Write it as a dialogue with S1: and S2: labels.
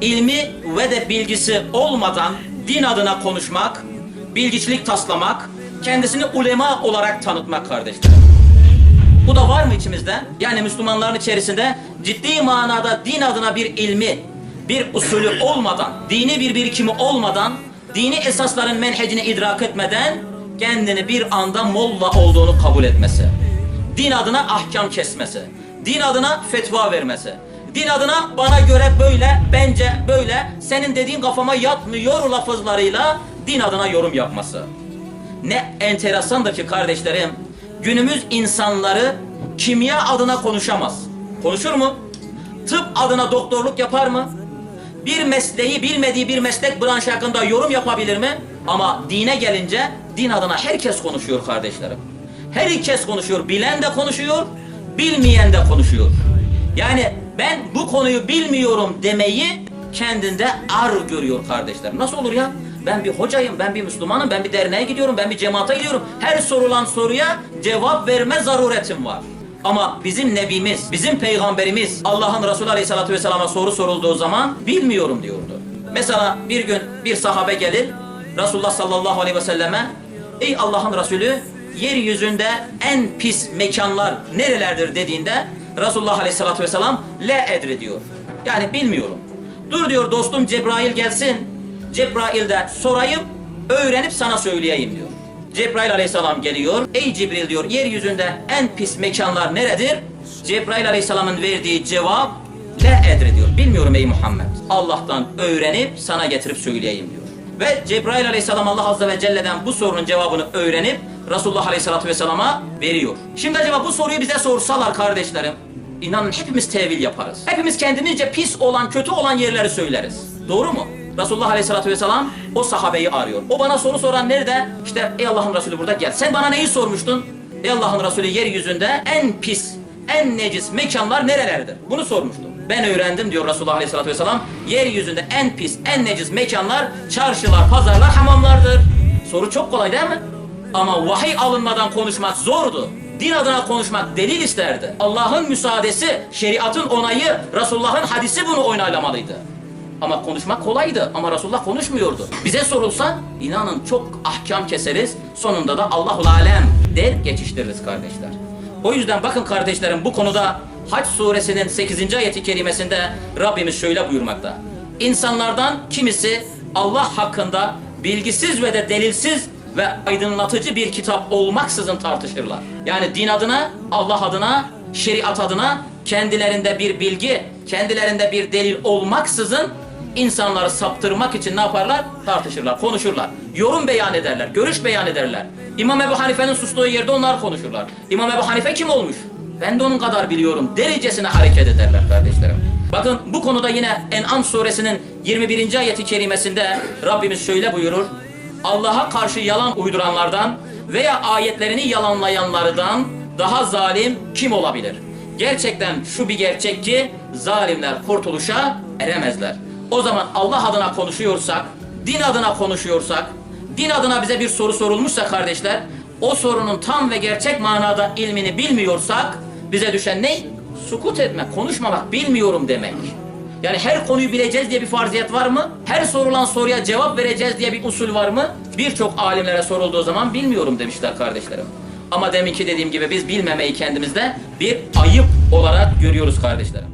S1: ilmi ve de bilgisi olmadan din adına konuşmak, bilgiçilik taslamak, kendisini ulema olarak tanıtmak kardeşlerim. Bu da var mı içimizde? Yani Müslümanların içerisinde ciddi manada din adına bir ilmi, bir usulü olmadan, dini bir birikimi olmadan, dini esasların menhecini idrak etmeden kendini bir anda molla olduğunu kabul etmesi. Din adına ahkam kesmesi. Din adına fetva vermesi. Din adına bana göre böyle, bence böyle, senin dediğin kafama yatmıyor lafızlarıyla din adına yorum yapması. Ne enteresandır ki kardeşlerim, günümüz insanları kimya adına konuşamaz. Konuşur mu? Tıp adına doktorluk yapar mı? Bir mesleği bilmediği bir meslek branşı hakkında yorum yapabilir mi? Ama dine gelince din adına herkes konuşuyor kardeşlerim. Herkes konuşuyor. Bilen de konuşuyor, bilmeyen de konuşuyor. Yani ben bu konuyu bilmiyorum demeyi kendinde ar görüyor kardeşler. Nasıl olur ya? Ben bir hocayım, ben bir Müslümanım, ben bir derneğe gidiyorum, ben bir cemaate gidiyorum. Her sorulan soruya cevap verme zaruretim var. Ama bizim Nebimiz, bizim Peygamberimiz Allah'ın Resulü Aleyhisselatü Vesselam'a soru sorulduğu zaman bilmiyorum diyordu. Mesela bir gün bir sahabe gelir Resulullah sallallahu aleyhi ve selleme Ey Allah'ın Resulü yeryüzünde en pis mekanlar nerelerdir dediğinde Resulullah aleyhissalatü vesselam le edri diyor. Yani bilmiyorum. Dur diyor dostum Cebrail gelsin. Cebrail de sorayım, öğrenip sana söyleyeyim diyor. Cebrail aleyhisselam geliyor. Ey Cibril diyor, yeryüzünde en pis mekanlar neredir? Cebrail aleyhisselamın verdiği cevap le edri diyor. Bilmiyorum ey Muhammed. Allah'tan öğrenip sana getirip söyleyeyim diyor. Ve Cebrail aleyhisselam Allah azze ve celle'den bu sorunun cevabını öğrenip Resulullah aleyhisselatü vesselama veriyor. Şimdi acaba bu soruyu bize sorsalar kardeşlerim, inanın hepimiz tevil yaparız. Hepimiz kendimizce pis olan, kötü olan yerleri söyleriz. Doğru mu? Resulullah aleyhisselatü vesselam o sahabeyi arıyor. O bana soru soran nerede? İşte ey Allah'ın Resulü burada gel. Sen bana neyi sormuştun? Ey Allah'ın Resulü yeryüzünde en pis, en necis mekanlar nerelerdir? Bunu sormuştum. Ben öğrendim diyor Resulullah Aleyhisselatü Vesselam. Yeryüzünde en pis, en necis mekanlar, çarşılar, pazarlar, hamamlardır. Soru çok kolay değil mi? Ama vahiy alınmadan konuşmak zordu. Din adına konuşmak delil isterdi. Allah'ın müsaadesi, şeriatın onayı, Resulullah'ın hadisi bunu onaylamalıydı. Ama konuşmak kolaydı ama Resulullah konuşmuyordu. Bize sorulsa inanın çok ahkam keseriz. Sonunda da Allahul Alem der geçiştiririz kardeşler. O yüzden bakın kardeşlerim bu konuda Hac suresinin 8. ayeti kerimesinde Rabbimiz şöyle buyurmakta. İnsanlardan kimisi Allah hakkında bilgisiz ve de delilsiz ve aydınlatıcı bir kitap olmaksızın tartışırlar. Yani din adına, Allah adına, şeriat adına kendilerinde bir bilgi, kendilerinde bir delil olmaksızın insanları saptırmak için ne yaparlar? Tartışırlar, konuşurlar. Yorum beyan ederler, görüş beyan ederler. İmam Ebu Hanife'nin sustuğu yerde onlar konuşurlar. İmam Ebu Hanife kim olmuş? Ben de onun kadar biliyorum. Derecesine hareket ederler kardeşlerim. Bakın bu konuda yine En'am suresinin 21. ayeti kerimesinde Rabbimiz şöyle buyurur. Allah'a karşı yalan uyduranlardan veya ayetlerini yalanlayanlardan daha zalim kim olabilir? Gerçekten şu bir gerçek ki zalimler kurtuluşa eremezler. O zaman Allah adına konuşuyorsak, din adına konuşuyorsak, din adına bize bir soru sorulmuşsa kardeşler, o sorunun tam ve gerçek manada ilmini bilmiyorsak bize düşen ne? Sukut etmek, konuşmamak, bilmiyorum demek. Yani her konuyu bileceğiz diye bir farziyet var mı? Her sorulan soruya cevap vereceğiz diye bir usul var mı? Birçok alimlere sorulduğu zaman bilmiyorum demişler kardeşlerim. Ama deminki dediğim gibi biz bilmemeyi kendimizde bir ayıp olarak görüyoruz kardeşlerim.